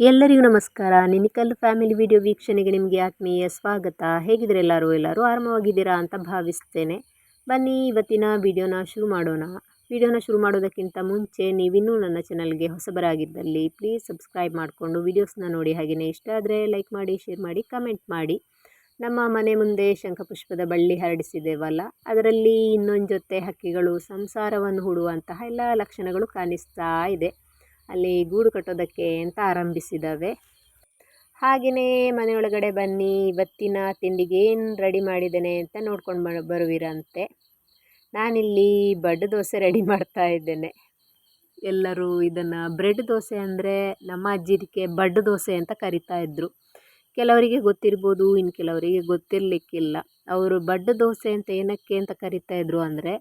ಎಲ್ಲರಿಗೂ ನಮಸ್ಕಾರ. ನಿನಿಕಲ್ family video ವೀಕ್ಷಣೆಗೆ ನಿಮಗೆ ಆತ್ಮೀಯ ಸ್ವಾಗತ. ಹೇಗಿದ್ರೆ ಎಲ್ಲರೂ? ಎಲ್ಲರೂ ಆರಾಮವಾಗಿದ್ದೀರಾ ಅಂತ ಭಾವಿಸ್ತೇನೆ. ಬನ್ನಿ, ಇವತ್ತಿನ ವಿಡಿಯೋನ ಶುರು ಮಾಡೋಣ. ವಿಡಿಯೋನ ಶುರು ಮಾಡೋದಕ್ಕಿಂತ ಮುಂಚೆ ನೀವಿನ್ನೂ ನನ್ನ ಚಾನಲ್ಗೆ ಹೊಸಬರಾಗಿದ್ದಲ್ಲಿ ಪ್ಲೀಸ್ ಸಬ್ಸ್ಕ್ರೈಬ್ ಮಾಡಿಕೊಂಡು ವೀಡಿಯೋಸ್ನ ನೋಡಿ. ಹಾಗೆಯೇ ಇಷ್ಟ ಆದರೆ ಲೈಕ್ ಮಾಡಿ ಶೇರ್ ಮಾಡಿ ಕಮೆಂಟ್ ಮಾಡಿ. ನಮ್ಮ ಮನೆ ಮುಂದೆ ಶಂಖಪುಷ್ಪದ ಬಳ್ಳಿ ಹರಡಿಸಿದ್ದೇವಲ್ಲ ಅದರಲ್ಲಿ ಇನ್ನೊಂದು ಜೊತೆ ಹಕ್ಕಿಗಳು, ಸಂಸಾರವನ್ನು ಹೂಡುವಂತಹ ಎಲ್ಲ ಲಕ್ಷಣಗಳು ಕಾಣಿಸ್ತಾ ಇದೆ. ಅಲ್ಲಿ ಗೂಡು ಕಟ್ಟೋದಕ್ಕೆ ಅಂತ ಆರಂಭಿಸಿದ್ದಾವೆ. ಹಾಗೆಯೇ ಮನೆಯೊಳಗಡೆ ಬನ್ನಿ, ಇವತ್ತಿನ ತಿಂಡಿಗೆ ಏನು ರೆಡಿ ಮಾಡಿದ್ದೇನೆ ಅಂತ ನೋಡ್ಕೊಂಡು ಬ, ಬರುವಿರಂತೆ. ನಾನಿಲ್ಲಿ ಬಡ್ ದೋಸೆ ರೆಡಿ ಮಾಡ್ತಾ ಇದ್ದೇನೆ. ಎಲ್ಲರೂ ಇದನ್ನು ಬ್ರೆಡ್ ದೋಸೆ ಅಂದರೆ ನಮ್ಮ ಅಜ್ಜಿದಕ್ಕೆ ಬಡ್ ದೋಸೆ ಅಂತ ಕರಿತಾ ಇದ್ದರು ಕೆಲವರಿಗೆ ಗೊತ್ತಿರ್ಬೋದು ಇನ್ನು ಕೆಲವರಿಗೆ ಗೊತ್ತಿರಲಿಕ್ಕಿಲ್ಲ. ಅವರು ಬಡ್ ದೋಸೆ ಅಂತ ಏನಕ್ಕೆ ಅಂತ ಕರಿತಾ ಇದ್ದರು ಅಂದರೆ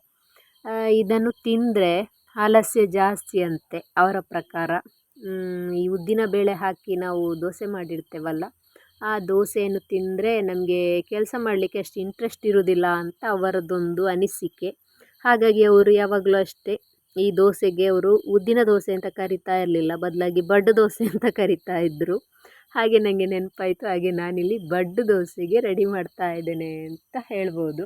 ಇದನ್ನು ತಿಂದರೆ ಆಲಸ್ಯ ಜಾಸ್ತಿ ಅಂತೆ ಅವರ ಪ್ರಕಾರ. ಈ ಉದ್ದಿನ ಬೇಳೆ ಹಾಕಿ ನಾವು ದೋಸೆ ಮಾಡಿರ್ತೇವಲ್ಲ, ಆ ದೋಸೆಯನ್ನು ತಿಂದರೆ ನಮಗೆ ಕೆಲಸ ಮಾಡಲಿಕ್ಕೆ ಅಷ್ಟು ಇಂಟ್ರೆಸ್ಟ್ ಇರೋದಿಲ್ಲ ಅಂತ ಅವರದ್ದೊಂದು ಅನಿಸಿಕೆ. ಹಾಗಾಗಿ ಅವರು ಯಾವಾಗಲೂ ಅಷ್ಟೇ, ಈ ದೋಸೆಗೆ ಅವರು ಉದ್ದಿನ ದೋಸೆ ಅಂತ ಕರಿತಾ ಇರಲಿಲ್ಲ, ಬದಲಾಗಿ ಬಡ್ಡು ದೋಸೆ ಅಂತ ಕರಿತಾ ಇದ್ದರು ಹಾಗೆ ನನಗೆ ನೆನಪಾಯಿತು, ಹಾಗೆ ನಾನಿಲ್ಲಿ ಬಡ್ಡು ದೋಸೆಗೆ ರೆಡಿ ಮಾಡ್ತಾ ಇದ್ದೇನೆ ಅಂತ ಹೇಳ್ಬೋದು.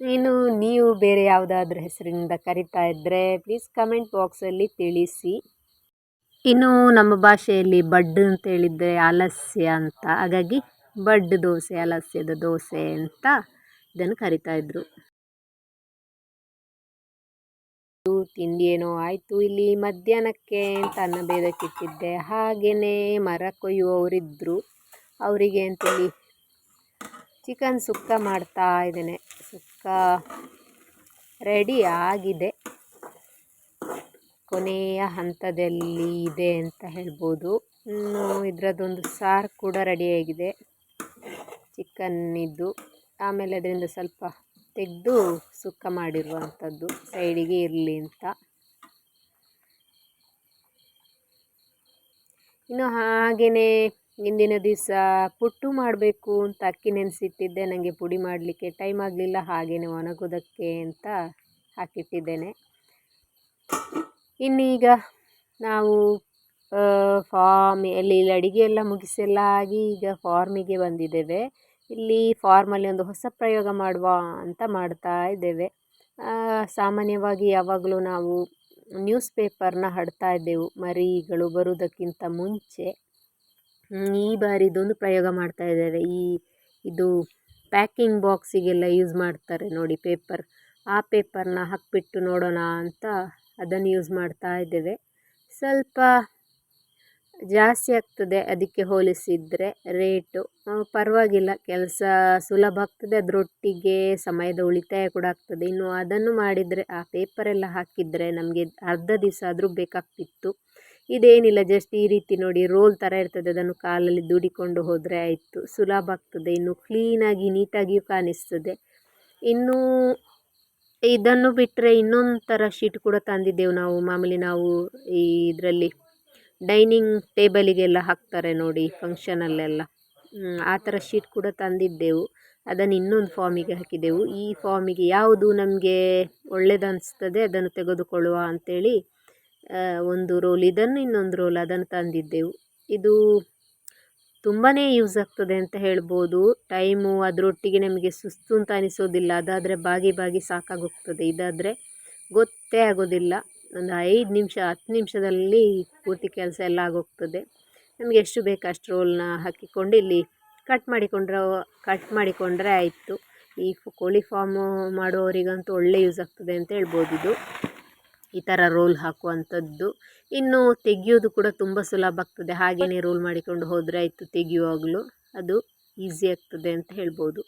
ಇನ್ನು ನೀವು ಬೇರೆ ಯಾವುದಾದ್ರೂ ಹೆಸರಿನಿಂದ ಕರಿತಾ ಇದ್ದರೆ ಪ್ಲೀಸ್ ಕಮೆಂಟ್ ಬಾಕ್ಸಲ್ಲಿ ತಿಳಿಸಿ. ಇನ್ನು ನಮ್ಮ ಭಾಷೆಯಲ್ಲಿ ಬಡ್ಡು ಅಂತ ಹೇಳಿದರೆ ಅಲಸ್ಯ ಅಂತ. ಹಾಗಾಗಿ ಬಡ್ ದೋಸೆ, ಅಲಸ್ಯದ ದೋಸೆ ಅಂತ ಇದನ್ನು ಕರಿತಾ ಇದ್ದರು ತಿಂಡಿ ಏನೋ ಆಯಿತು ಇಲ್ಲಿ ಮಧ್ಯಾಹ್ನಕ್ಕೆ ಅಂತ ಅನ್ನ ಬೇದಕ್ಕಿಟ್ಟಿದ್ದೆ ಹಾಗೆಯೇ ಮರ ಕೊಯ್ಯುವವರಿದ್ದರು ಅವರಿಗೆ ಅಂತೇಳಿ ಚಿಕನ್ ಸುಕ್ಕ ಮಾಡ್ತಾ ಇದ್ದೇನೆ. ಸುಕ್ಕ ರೆಡಿ ಆಗಿದೆ. ಕೊನೆಯ ಹಂತದಲ್ಲಿ ಇದೆ ಅಂತ ಹೇಳ್ಬೋದು. ಇನ್ನು ಇದರದ್ದೊಂದು ಸಾರು ಕೂಡ ರೆಡಿಯಾಗಿದೆ ಚಿಕನ್ನಿದ್ದು ಆಮೇಲೆ ಅದರಿಂದ ಸ್ವಲ್ಪ ತೆಗೆದು ಸುಕ್ಕ ಮಾಡಿರುವಂಥದ್ದು. ಸೈಡಿಗೆ ಇರಲಿ ಅಂತ. ಇನ್ನು ಹಾಗೆಯೇ ಇಂದಿನ ದಿವಸ ಪುಟ್ಟು ಮಾಡಬೇಕು ಅಂತ ಅಕ್ಕಿ ನೆನೆಸಿಟ್ಟಿದ್ದೆ. ನನಗೆ ಪುಡಿ ಮಾಡಲಿಕ್ಕೆ ಟೈಮ್ ಆಗಲಿಲ್ಲ ಹಾಗೆಯೇ ಒಣಗೋದಕ್ಕೆ ಅಂತ ಹಾಕಿಟ್ಟಿದ್ದೇನೆ. ಇನ್ನೀಗ ನಾವು ಫಾರ್ಮ್ ಅಲ್ಲಿ ಅಡಿಗೆ ಎಲ್ಲ ಮುಗಿಸೆಲ್ಲ ಆಗಿ ಈಗ ಫಾರ್ಮಿಗೆ ಬಂದಿದ್ದೇವೆ. ಇಲ್ಲಿ ಫಾರ್ಮಲ್ಲಿ ಒಂದು ಹೊಸ ಪ್ರಯೋಗ ಮಾಡುವ ಅಂತ ಮಾಡ್ತಾ ಇದ್ದೇವೆ. ಸಾಮಾನ್ಯವಾಗಿ ಯಾವಾಗಲೂ ನಾವು ನ್ಯೂಸ್ ಪೇಪರ್ನ ಹಡ್ತಾ ಇದ್ದೆವು. ಮರಿಗಳು ಬರುವುದಕ್ಕಿಂತ ಮುಂಚೆ. ಈ ಬಾರಿ ಇದೊಂದು ಪ್ರಯೋಗ ಮಾಡ್ತಾ ಇದ್ದಾರೆ ಈ, ಇದು ಪ್ಯಾಕಿಂಗ್ ಬಾಕ್ಸಿಗೆಲ್ಲ ಯೂಸ್ ಮಾಡ್ತಾರೆ ನೋಡಿ ಪೇಪರ್. ಆ ಪೇಪರ್ನ ಹಾಕಿಬಿಟ್ಟು ನೋಡೋಣ ಅಂತ ಅದನ್ನು ಯೂಸ್ ಮಾಡ್ತಾ ಇದ್ದೇವೆ. ಸ್ವಲ್ಪ ಜಾಸ್ತಿ ಆಗ್ತದೆ ಅದಕ್ಕೆ ಹೋಲಿಸಿದರೆ ರೇಟು. ಪರವಾಗಿಲ್ಲ, ಕೆಲಸ ಸುಲಭ ಆಗ್ತದೆ ಅದರೊಟ್ಟಿಗೆ ಸಮಯದ ಉಳಿತಾಯ ಕೂಡ ಆಗ್ತದೆ. ಇನ್ನು ಅದನ್ನು ಮಾಡಿದರೆ ಆ ಪೇಪರೆಲ್ಲ ಹಾಕಿದರೆ ನಮಗೆ ಅರ್ಧ ದಿವಸ ಆದರೂ ಬೇಕಾಗ್ತಿತ್ತು. ಇದೇನಿಲ್ಲ ಜಸ್ಟ್ ಈ ರೀತಿ ನೋಡಿ ರೋಲ್ ಥರ ಇರ್ತದೆ. ಅದನ್ನು ಕಾಲಲ್ಲಿ ದುಡಿಕೊಂಡು ಹೋದರೆ ಆಯಿತು. ಸುಲಭ ಆಗ್ತದೆ. ಇನ್ನು ಕ್ಲೀನಾಗಿ ನೀಟಾಗಿಯೂ ಕಾಣಿಸ್ತದೆ. ಇನ್ನೂ ಇದನ್ನು ಬಿಟ್ಟರೆ ಇನ್ನೊಂದು ಥರ ಶೀಟ್ ಕೂಡ ತಂದಿದ್ದೆವು ನಾವು. ಮಾಮೂಲಿ ನಾವು ಈ ಇದರಲ್ಲಿ ಡೈನಿಂಗ್ ಟೇಬಲಿಗೆಲ್ಲ ಹಾಕ್ತಾರೆ ನೋಡಿ ಫಂಕ್ಷನಲ್ಲೆಲ್ಲ ಆ ಥರ ಶೀಟ್ ಕೂಡ ತಂದಿದ್ದೆವು. ಅದನ್ನು ಇನ್ನೊಂದು ಫಾರ್ಮಿಗೆ ಹಾಕಿದೆವು ಈ ಫಾರ್ಮಿಗೆ ಯಾವುದು ನಮಗೆ ಒಳ್ಳೆಯದನ್ನಿಸ್ತದೆ ಅದನ್ನು ತೆಗೆದುಕೊಳ್ಳುವ ಅಂಥೇಳಿ ಒಂದು ರೋಲ್, ಇದನ್ನು ಇನ್ನೊಂದು ರೋಲ್ ಅದನ್ನು ತಂದಿದ್ದೆವು. ಇದು ತುಂಬಾ ಯೂಸ್ ಆಗ್ತದೆ ಅಂತ ಹೇಳ್ಬೋದು. ಟೈಮು ಅದರೊಟ್ಟಿಗೆ ನಮಗೆ ಸುಸ್ತು ಅಂತ ಅನಿಸೋದಿಲ್ಲ. ಅದಾದರೆ ಬಾಗಿ ಬಾಗಿ ಸಾಕಾಗೋಗ್ತದೆ. ಇದಾದರೆ ಗೊತ್ತೇ ಆಗೋದಿಲ್ಲ. ಒಂದು ಐದು ನಿಮಿಷ, ಹತ್ತು ನಿಮಿಷದಲ್ಲಿ ಪೂರ್ತಿ ಕೆಲಸ ಎಲ್ಲ ಆಗೋಗ್ತದೆ. ನಮಗೆ ಎಷ್ಟು ಬೇಕು ಅಷ್ಟು ರೋಲ್ನ ಹಾಕಿಕೊಂಡು ಇಲ್ಲಿ ಕಟ್ ಮಾಡಿಕೊಂಡ್ರೆ ಕಟ್ ಮಾಡಿಕೊಂಡ್ರೆ ಆಯಿತು. ಈ ಕೋಳಿ ಫಾರ್ಮು ಮಾಡುವವರಿಗಂತೂ ಒಳ್ಳೆ ಯೂಸ್ ಆಗ್ತದೆ ಅಂತ ಹೇಳ್ಬೋದು ಇದು. ಈ ಥರ ರೋಲ್ ಹಾಕುವಂಥದ್ದು. ಇನ್ನು ತೆಗೆಯೋದು ಕೂಡ ತುಂಬ ಸುಲಭ ಆಗ್ತದೆ. ಹಾಗೆಯೇ ರೋಲ್ ಮಾಡಿಕೊಂಡು ಹೋದರೆ ಆಯಿತು ತೆಗೆಯುವಾಗಲೂ ಅದು ಈಸಿ ಆಗ್ತದೆ ಅಂತ ಹೇಳ್ಬೋದು.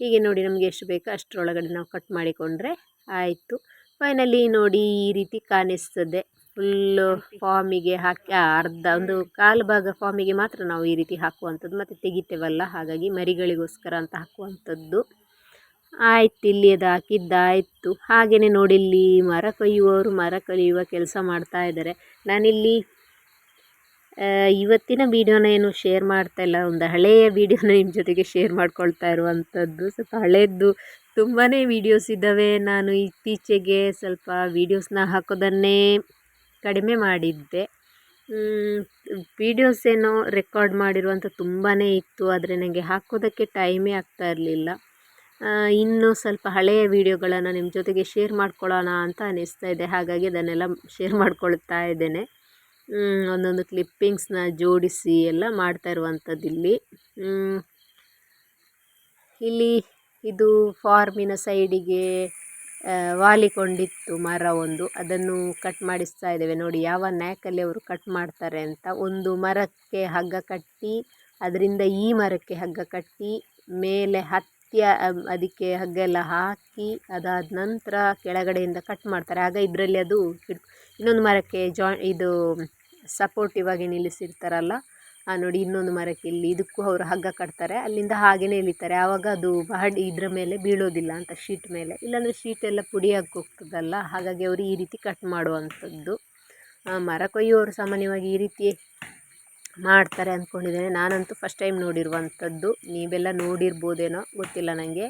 ಹೀಗೆ ನೋಡಿ ನಮಗೆ ಎಷ್ಟು ಬೇಕೋ ಅಷ್ಟರೊಳಗಡೆ ನಾವು ಕಟ್ ಮಾಡಿಕೊಂಡ್ರೆ ಆಯಿತು. ಫೈನಲಿ ನೋಡಿ ಈ ರೀತಿ ಕಾಣಿಸ್ತದೆ. ಫುಲ್ಲು ಫಾರ್ಮಿಗೆ ಹಾಕಿ ಅರ್ಧ ಒಂದು ಕಾಲು ಭಾಗ ಫಾಮಿಗೆ ಮಾತ್ರ ನಾವು ಈ ರೀತಿ ಹಾಕುವಂಥದ್ದು. ಮತ್ತು ತೆಗಿತೇವಲ್ಲ, ಹಾಗಾಗಿ ಮರಿಗಳಿಗೋಸ್ಕರ ಅಂತ ಹಾಕುವಂಥದ್ದು. ಆಯ್ತು, ಇಲ್ಲಿ ಅದು ಹಾಕಿದ್ದಾಯಿತು. ಹಾಗೆಯೇ ನೋಡಿ, ಇಲ್ಲಿ ಮರ ಕೊಯ್ಯುವವರು ಮರ ಕಲಿಯುವ ಕೆಲಸ ಮಾಡ್ತಾ ಇದ್ದಾರೆ. ನಾನಿಲ್ಲಿ ಇವತ್ತಿನ ವೀಡಿಯೋನ ಏನು ಶೇರ್ ಮಾಡ್ತಾ ಇಲ್ಲ, ಒಂದು ಹಳೆಯ ವೀಡಿಯೋನ ನಿಮ್ಮ ಜೊತೆಗೆ ಶೇರ್ ಮಾಡ್ಕೊಳ್ತಾ ಇರುವಂಥದ್ದು. ಸ್ವಲ್ಪ ಹಳೆಯದ್ದು ತುಂಬಾ ವೀಡಿಯೋಸ್ ಇದ್ದಾವೆ. ನಾನು ಇತ್ತೀಚೆಗೆ ಸ್ವಲ್ಪ ವೀಡಿಯೋಸ್ನ ಹಾಕೋದನ್ನೇ ಕಡಿಮೆ ಮಾಡಿದ್ದೆ. ವೀಡಿಯೋಸ್ ಏನೋ ರೆಕಾರ್ಡ್ ಮಾಡಿರುವಂಥ ತುಂಬಾ ಇತ್ತು, ಆದರೆ ನನಗೆ ಹಾಕೋದಕ್ಕೆ ಟೈಮೇ ಆಗ್ತಾ ಇರಲಿಲ್ಲ. ಇನ್ನೂ ಸ್ವಲ್ಪ ಹಳೆಯ ವೀಡಿಯೋಗಳನ್ನು ನಿಮ್ಮ ಜೊತೆಗೆ ಶೇರ್ ಮಾಡ್ಕೊಳ್ಳೋಣ ಅಂತ ಅನ್ನಿಸ್ತಾ ಇದೆ. ಹಾಗಾಗಿ ಅದನ್ನೆಲ್ಲ ಶೇರ್ ಮಾಡ್ಕೊಳ್ತಾ ಇದ್ದೇನೆ. ಒಂದೊಂದು ಕ್ಲಿಪ್ಪಿಂಗ್ಸ್ನ ಜೋಡಿಸಿ ಎಲ್ಲ ಮಾಡ್ತಾ ಇರುವಂಥದ್ದು ಇಲ್ಲಿ. ಇಲ್ಲಿ ಇದು ಫಾರ್ಮಿನ ಸೈಡಿಗೆ ವಾಲಿಕೊಂಡಿತ್ತು ಮರ ಒಂದು. ಅದನ್ನು ಕಟ್ ಮಾಡಿಸ್ತಾ ಇದ್ದೇವೆ. ನೋಡಿ, ಯಾವ ನ್ಯಾಕಲ್ಲಿ ಅವರು ಕಟ್ ಮಾಡ್ತಾರೆ ಅಂತ. ಒಂದು ಮರಕ್ಕೆ ಹಗ್ಗ ಕಟ್ಟಿ, ಅದರಿಂದ ಈ ಮರಕ್ಕೆ ಹಗ್ಗ ಕಟ್ಟಿ, ಮೇಲೆ ಹತ್ತಿ ಅದಕ್ಕೆ ಹಗ್ಗ ಎಲ್ಲ ಹಾಕಿ ಅದಾದ ನಂತರ ಕೆಳಗಡೆಯಿಂದ ಕಟ್ ಮಾಡ್ತಾರೆ. ಆಗ ಇದರಲ್ಲಿ ಅದು ಹಿಡ್, ಇನ್ನೊಂದು ಮರಕ್ಕೆ ಜಾ ಇದು ಸಪೋರ್ಟಿವ್ ಆಗಿ ನಿಲ್ಲಿಸಿರ್ತಾರಲ್ಲ ನೋಡಿ ಇನ್ನೊಂದು ಮರಕ್ಕೆ ಇಲ್ಲಿ ಇದಕ್ಕೂ ಅವರು ಹಗ್ಗ ಕಟ್ತಾರೆ. ಅಲ್ಲಿಂದ ಹಾಗೆಯೇ ಎಳಿತಾರೆ. ಆವಾಗ ಅದು ಬಹಳ ಇದರ ಮೇಲೆ ಬೀಳೋದಿಲ್ಲ ಅಂತ ಶೀಟ್ ಮೇಲೆ. ಇಲ್ಲಾಂದರೆ ಶೀಟ್ ಎಲ್ಲ ಪುಡಿಯಾಗಿ ಹೋಗ್ತದಲ್ಲ, ಹಾಗಾಗಿ ಅವರು ಈ ರೀತಿ ಕಟ್ ಮಾಡುವಂಥದ್ದು. ಮರ ಕೊಯ್ಯುವವರು ಸಾಮಾನ್ಯವಾಗಿ ಈ ರೀತಿ ಮಾಡ್ತಾರೆ ಅಂದ್ಕೊಂಡಿದ್ದೇನೆ. ನಾನಂತೂ ಫಸ್ಟ್ ಟೈಮ್ ನೋಡಿರುವಂಥದ್ದು. ನೀವೆಲ್ಲ ನೋಡಿರ್ಬೋದೇನೋ ಗೊತ್ತಿಲ್ಲ ನನಗೆ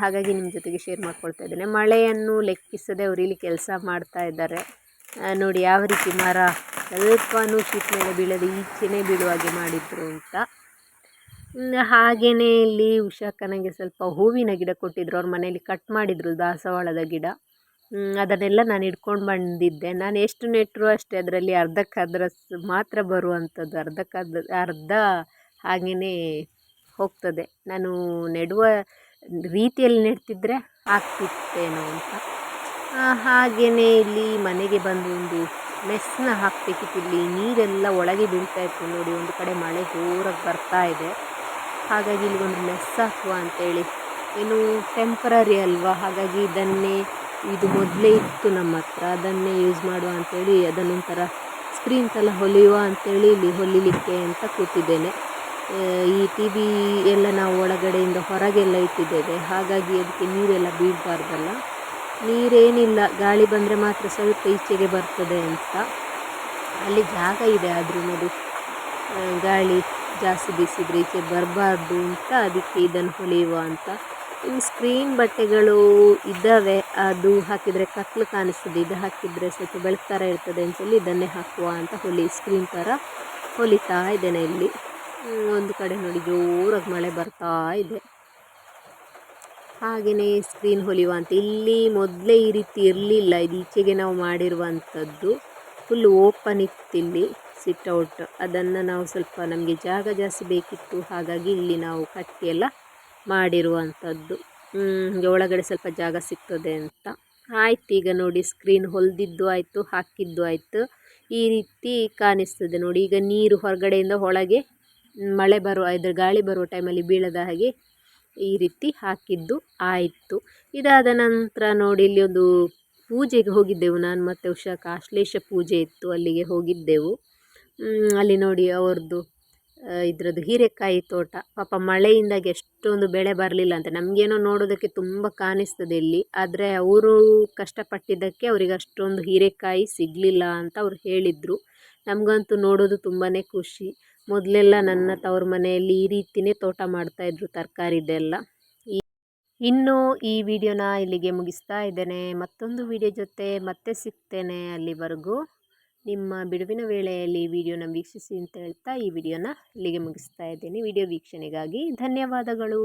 ಹಾಗಾಗಿ ನಿಮ್ಮ ಜೊತೆಗೆ ಶೇರ್ ಮಾಡ್ಕೊಳ್ತಾ ಇದ್ದೇನೆ. ಮಳೆಯನ್ನು ಲೆಕ್ಕಿಸದೆ ಅವರು ಇಲ್ಲಿ ಕೆಲಸ ಮಾಡ್ತಾ ಇದ್ದಾರೆ. ನೋಡಿ ಯಾವ ರೀತಿ ಮರ ಸ್ವಲ್ಪನೂ ಶೀಟ್ ಮೇಲೆ ಬೀಳದೆ ಈಚೆನೇ ಬೀಳುವಾಗೆ ಮಾಡಿದ್ರು ಅಂತ. ಹಾಗೆಯೇ ಇಲ್ಲಿ ಉಷಾಕ್ಕನಿಗೆ ಸ್ವಲ್ಪ ಹೂವಿನ ಗಿಡ ಕೊಟ್ಟಿದ್ರು. ಅವ್ರ ಮನೆಯಲ್ಲಿ ಕಟ್ ಮಾಡಿದರು ದಾಸವಾಳದ ಗಿಡ. ಅದನ್ನೆಲ್ಲ ನಾನು ಇಟ್ಕೊಂಡು ಬಂದಿದ್ದೆ. ನಾನು ಎಷ್ಟು ನೆಟ್ಟರು ಅಷ್ಟೇ ಅದರಲ್ಲಿ ಅರ್ಧಕ್ಕರ್ಧ ಮಾತ್ರ ಬರುವಂಥದ್ದು ಅರ್ಧಕ್ಕರ್ಧ ಅರ್ಧ ಹಾಗೆಯೇ ಹೋಗ್ತದೆ. ನಾನು ನೆಡುವ ರೀತಿಯಲ್ಲಿ ನೆಡ್ತಿದ್ದರೆ ಆಗ್ತಿತ್ತೇನೋ ಅಂತ. ಹಾಗೆಯೇ ಇಲ್ಲಿ ಮನೆಗೆ ಬಂದು ಒಂದು ಮೆಸ್ನ ಹಾಕಬೇಕಿತ್ತು ಇಲ್ಲಿ ನೀರೆಲ್ಲ ಒಳಗೆ ಬೀಳ್ತಾ ಇತ್ತು ನೋಡಿ. ಒಂದು ಕಡೆ ಮಳೆ ಜೋರಾಗಿ ಬರ್ತಾ ಇದೆ. ಹಾಗಾಗಿ ಇಲ್ಲಿ ಒಂದು ಮೆಸ್ ಹಾಕುವ ಅಂತೇಳಿ. ಏನು ಟೆಂಪರರಿ ಅಲ್ವಾ? ಹಾಗಾಗಿ ಇದನ್ನೇ ಇದು ಮೊದಲೇ ಇತ್ತು ನಮ್ಮ ಹತ್ರ. ಅದನ್ನೇ ಯೂಸ್ ಮಾಡುವ ಅಂಥೇಳಿ ಅದನ್ನೊಂಥರ ಸ್ಕ್ರೀನ್ಸ್ ಥರ ಹೊಲಿಯುವ ಅಂಥೇಳಿ ಇಲ್ಲಿ ಹೊಲಿಲಿಕ್ಕೆ ಅಂತ ಕೂತಿದ್ದೇನೆ. ಈ ಟಿ ವಿ ಎಲ್ಲ ನಾವು ಒಳಗಡೆಯಿಂದ ಹೊರಗೆಲ್ಲ ಇಟ್ಟಿದ್ದೇವೆ. ಹಾಗಾಗಿ ಅದಕ್ಕೆ ನೀರೆಲ್ಲ ಬೀಳಬಾರ್ದಲ್ಲ. ನೀರೇನಿಲ್ಲ, ಗಾಳಿ ಬಂದರೆ ಮಾತ್ರ ಸ್ವಲ್ಪ ಈಚೆಗೆ ಬರ್ತದೆ ಅಂತ. ಅಲ್ಲಿ ಜಾಗ ಇದೆ ಆದರೂ ನೋಡಿ. ಗಾಳಿ ಜಾಸ್ತಿ ಬೀಸಿದರೆ ಈಚೆ ಬರಬಾರ್ದು ಅಂತ ಅದಕ್ಕೆ ಇದನ್ನು ಹೊಲಿಯುವ ಅಂತ. ಇನ್ನು ಸ್ಕ್ರೀನ್ ಬಟ್ಟೆಗಳು ಇದ್ದಾವೆ, ಅದು ಹಾಕಿದರೆ ಕತ್ಲು ಕಾಣಿಸ್ತದೆ. ಇದು ಹಾಕಿದರೆ ಸ್ವಲ್ಪ ಬೆಳಕು ಥರ ಇರ್ತದೆ ಅಂತೇಳಿ ಇದನ್ನೇ ಹಾಕುವ ಅಂತ ಹೊಲಿ, ಸ್ಕ್ರೀನ್ ಥರ ಹೊಲಿತಾ ಇದ್ದೇನೆ ಇಲ್ಲಿ. ಒಂದು ಕಡೆ ನೋಡಿ ಜೋರಾಗಿ ಮಳೆ ಬರ್ತಾ ಇದೆ. ಹಾಗೆಯೇ ಸ್ಕ್ರೀನ್ ಹೊಲಿಯುವ ಅಂತ. ಇಲ್ಲಿ ಮೊದಲೇ ಈ ರೀತಿ ಇರಲಿಲ್ಲ. ಇದು ಈಚೆಗೆ ನಾವು ಮಾಡಿರುವಂಥದ್ದು ಫುಲ್ ಓಪನ್ ಇತ್ತಿಲ್ಲಿ ಸಿಟ್ಔಟ್ ಅದನ್ನು ನಾವು ಸ್ವಲ್ಪ ನಮಗೆ ಜಾಗ ಜಾಸ್ತಿ ಬೇಕಿತ್ತು, ಹಾಗಾಗಿ ಇಲ್ಲಿ ನಾವು ಕಟ್ಟಿ ಎಲ್ಲ ಮಾಡಿರುವಂಥದ್ದು. ಒಳಗಡೆ ಸ್ವಲ್ಪ ಜಾಗ ಸಿಗ್ತದೆ ಅಂತ. ಆಯ್ತು, ಈಗ ನೋಡಿ ಸ್ಕ್ರೀನ್ ಹೊಲಿದಿದ್ದು ಆಯಿತು, ಹಾಕಿದ್ದು ಆಯಿತು. ಈ ರೀತಿ ಕಾಣಿಸ್ತದೆ ನೋಡಿ. ಈಗ ನೀರು ಹೊರಗಡೆಯಿಂದ ಒಳಗೆ ಮಳೆ ಬರುವ, ಇದ್ರ ಗಾಳಿ ಬರುವ ಟೈಮಲ್ಲಿ ಬೀಳದ ಹಾಗೆ ಈ ರೀತಿ ಹಾಕಿದ್ದು ಆಯಿತು. ಇದಾದ ನಂತರ ನೋಡಿ, ಇಲ್ಲಿ ಒಂದು ಪೂಜೆಗೆ ಹೋಗಿದ್ದೆವು ನಾನು ಮತ್ತು ಉಷಾ ಆಶ್ಲೇಷ ಪೂಜೆ ಇತ್ತು ಅಲ್ಲಿಗೆ ಹೋಗಿದ್ದೆವು. ಅಲ್ಲಿ ನೋಡಿ ಅವ್ರದ್ದು ಇದರದ್ದು ಹೀರೆಕಾಯಿ ತೋಟ. ಪಾಪ ಮಳೆಯಿಂದಾಗಿ ಎಷ್ಟೊಂದು ಬೆಳೆ ಬರಲಿಲ್ಲ ಅಂತ. ನಮಗೇನೋ ನೋಡೋದಕ್ಕೆ ತುಂಬ ಕಾಣಿಸ್ತದೆ ಇಲ್ಲಿ. ಆದರೆ ಅವರು ಕಷ್ಟಪಟ್ಟಿದ್ದಕ್ಕೆ ಅವರಿಗೆ ಅಷ್ಟೊಂದು ಹೀರೆಕಾಯಿ ಸಿಗಲಿಲ್ಲ ಅಂತ ಅವ್ರು ಹೇಳಿದರು. ನಮಗಂತೂ ನೋಡೋದು ತುಂಬಾ ಖುಷಿ. ಮೊದಲೆಲ್ಲ ನನ್ನ ತವ್ರ ಮನೆಯಲ್ಲಿ ಈ ರೀತಿಯೇ ತೋಟ ಮಾಡ್ತಾಯಿದ್ರು ತರಕಾರಿದೆಲ್ಲ ಇನ್ನು ಈ ವಿಡಿಯೋನ ಇಲ್ಲಿಗೆ ಮುಗಿಸ್ತಾ ಇದ್ದೇನೆ. ಮತ್ತೊಂದು ವಿಡಿಯೋ ಜೊತೆ ಮತ್ತೆ ಸಿಗ್ತೇನೆ ಅಲ್ಲಿವರೆಗೂ. ನಿಮ್ಮ ಬಿಡುವಿನ ವೇಳೆಯಲ್ಲಿ ವಿಡಿಯೋನ ವೀಕ್ಷಿಸಿ ಅಂತ ಹೇಳ್ತಾ ಈ ವಿಡಿಯೋನ ಇಲ್ಲಿಗೆ ಮುಗಿಸ್ತಾ ಇದ್ದೀನಿ. ವಿಡಿಯೋ ವೀಕ್ಷಣೆಗಾಗಿ ಧನ್ಯವಾದಗಳು.